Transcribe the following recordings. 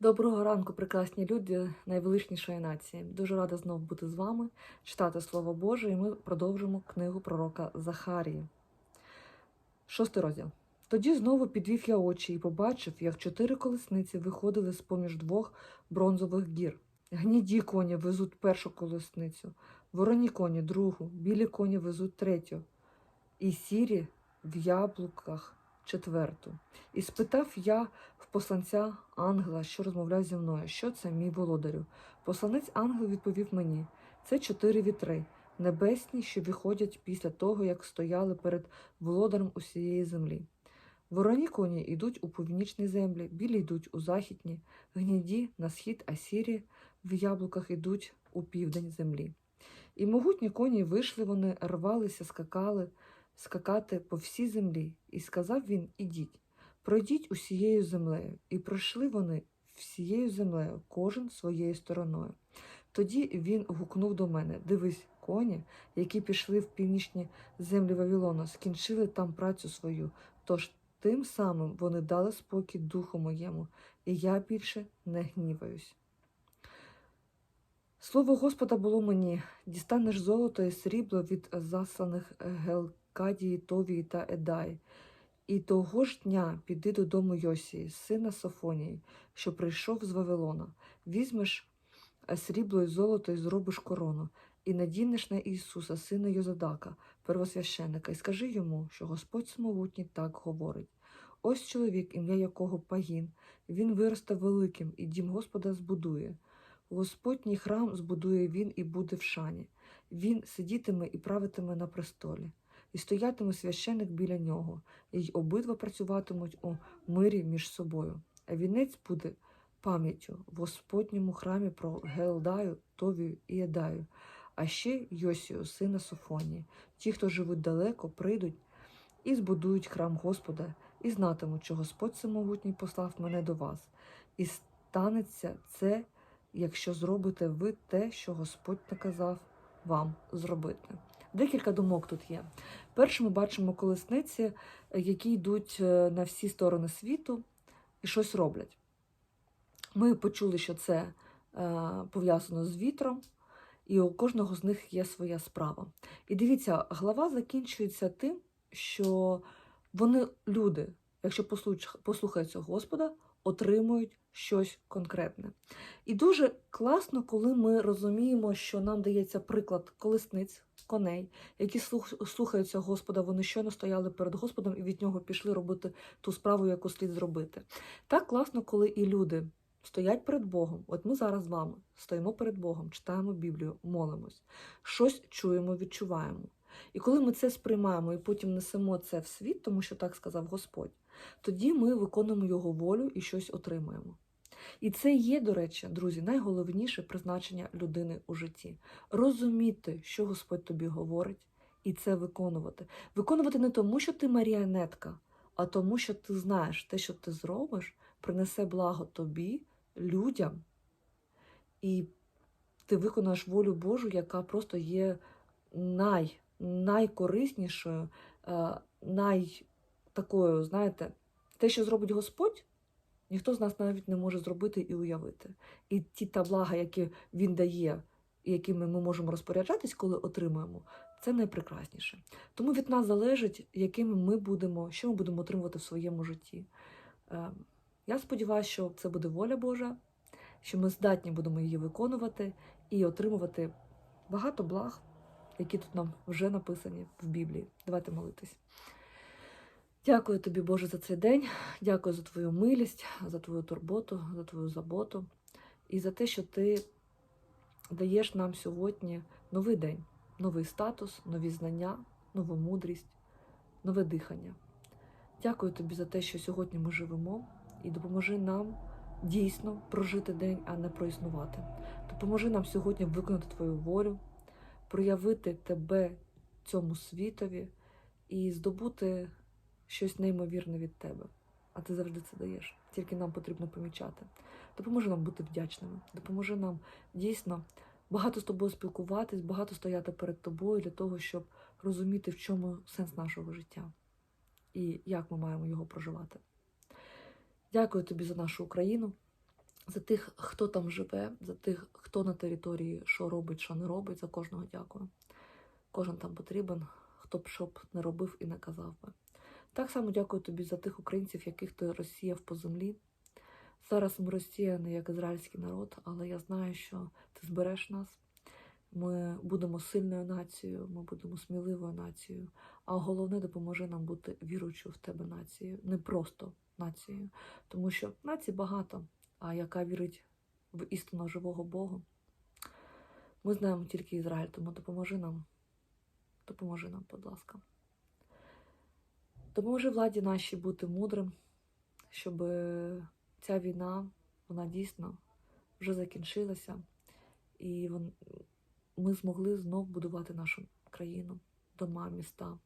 Доброго ранку, прекрасні люди найвеличнішої нації. Дуже рада знову бути з вами, читати Слово Боже, і ми продовжимо книгу пророка Захарії. Шостий розділ. Тоді знову підвів я очі і побачив, як чотири колесниці виходили з поміж двох бронзових гір. Гніді коні везуть першу колесницю, вороні коні другу, білі коні везуть третю, і сірі в яблуках четверту. І спитав я в посланця ангела, що розмовляв зі мною, що це мій володарю. Посланець ангел відповів мені: це чотири вітри, небесні, що виходять після того, як стояли перед володарем усієї землі. Вороні коні йдуть у північні землі, білі йдуть у західні, гніді на схід, а сірі в яблуках йдуть у південь землі. І могутні коні вийшли вони, рвалися, скакали, скакати по всій землі, і сказав він: Ідіть, пройдіть усією землею, і пройшли вони всією землею, кожен своєю стороною. Тоді він гукнув до мене: Дивись, коні, які пішли в північні землі Вавилону, скінчили там працю свою. Тож тим самим вони дали спокій духу моєму, і я більше не гніваюсь. Слово Господа було мені: дістанеш золото і срібло від засланих Гелкадії, Товії та Едаї. І того ж дня піди додому Йосії, сина Софонії, що прийшов з Вавилона. Візьмеш е, срібло і золото і зробиш корону, і надінеш на Ісуса, сина Йозадака, первосвященника, і скажи йому, що Господь самогутній так говорить. Ось чоловік, ім'я якого Пагін, він виросте великим, і дім Господа збудує. Господній храм збудує він і буде в шані. Він сидітиме і правитиме на престолі, і стоятиме священик біля нього, і обидва працюватимуть у мирі між собою. А вінець буде пам'яттю в Господньому храмі про Гелдаю, Товію і Едаю, а ще Йосію, сина Софонії. Ті, хто живуть далеко, прийдуть і збудують храм Господа, і знатимуть, що Господь Всемогутній послав мене до вас. І станеться це якщо зробите ви те, що Господь наказав вам зробити. Декілька думок тут є. Перше, ми бачимо колесниці, які йдуть е, на всі сторони світу і щось роблять. Ми почули, що це е, пов'язано з вітром, і у кожного з них є своя справа. І дивіться, глава закінчується тим, що вони, люди, якщо послухаються Господа, отримують щось конкретне. І дуже класно, коли ми розуміємо, що нам дається приклад колесниць, коней, які слухаються Господа, вони щойно стояли перед Господом і від нього пішли робити ту справу, яку слід зробити. Так класно, коли і люди стоять перед Богом. От ми зараз з вами стоїмо перед Богом, читаємо Біблію, молимось, щось чуємо, відчуваємо. І коли ми це сприймаємо і потім несемо це в світ, тому що так сказав Господь, тоді ми виконуємо його волю і щось отримуємо. І це є, до речі, друзі, найголовніше призначення людини у житті розуміти, що Господь тобі говорить, і це виконувати. Виконувати не тому, що ти маріонетка, а тому, що ти знаєш, те, що ти зробиш, принесе благо тобі, людям, і ти виконаєш волю Божу, яка просто є най, найкориснішою, е, най такою, знаєте, те, що зробить Господь. Ніхто з нас навіть не може зробити і уявити. І ті та блага, які він дає, і якими ми можемо розпоряджатись, коли отримуємо, це найпрекрасніше. Тому від нас залежить, якими ми будемо, що ми будемо отримувати в своєму житті. Ем, я сподіваюся, що це буде воля Божа, що ми здатні будемо її виконувати і отримувати багато благ, які тут нам вже написані в Біблії. Давайте молитись. Дякую тобі, Боже, за цей день. Дякую за твою милість, за твою турботу, за твою заботу і за те, що ти даєш нам сьогодні новий день, новий статус, нові знання, нову мудрість, нове дихання. Дякую тобі за те, що сьогодні ми живемо, і допоможи нам дійсно прожити день, а не проіснувати. Допоможи нам сьогодні виконати твою волю, проявити тебе цьому світові і здобути щось неймовірне від тебе. А ти завжди це даєш. Тільки нам потрібно помічати. Допоможи нам бути вдячними, допоможи нам дійсно багато з тобою спілкуватись, багато стояти перед тобою для того, щоб розуміти, в чому сенс нашого життя і як ми маємо його проживати. Дякую тобі за нашу Україну, За тих, хто там живе, за тих, хто на території, що робить, що не робить, за кожного дякую. Кожен там потрібен, хто б що б не робив і не казав би. Так само дякую тобі за тих українців, яких ти розсіяв по землі. Зараз ми розсіяні як ізраїльський народ, але я знаю, що ти збереш нас. Ми будемо сильною нацією, ми будемо сміливою нацією. А головне, допоможи нам бути віруючою в тебе нацією, не просто нацією. Тому що націй багато, а яка вірить в істину живого Бога. Ми знаємо тільки Ізраїль, тому допоможи нам. Допоможи нам, будь ласка. Допоможи владі нашій бути мудрим, щоб ця війна, вона дійсно вже закінчилася, і ми змогли знов будувати нашу країну, дома, міста,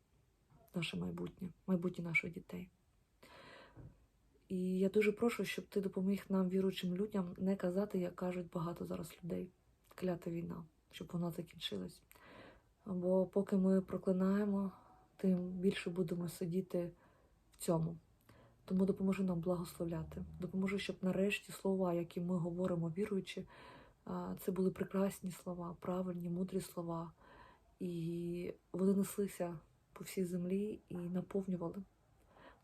наше майбутнє, майбутнє наших дітей. І я дуже прошу, щоб ти допоміг нам, віруючим людям, не казати, як кажуть багато зараз людей. Клята війна, щоб вона закінчилась. Бо поки ми проклинаємо, тим більше будемо сидіти в цьому. Тому допоможи нам благословляти. Допоможи, щоб нарешті слова, які ми говоримо віруючи, це були прекрасні слова, правильні, мудрі слова. І вони неслися по всій землі і наповнювали,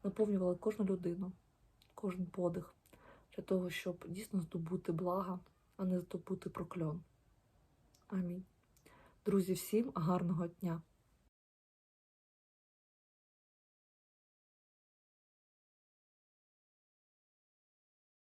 наповнювали кожну людину, кожен подих для того, щоб дійсно здобути блага, а не здобути прокльон. Амінь. Друзі, всім гарного дня!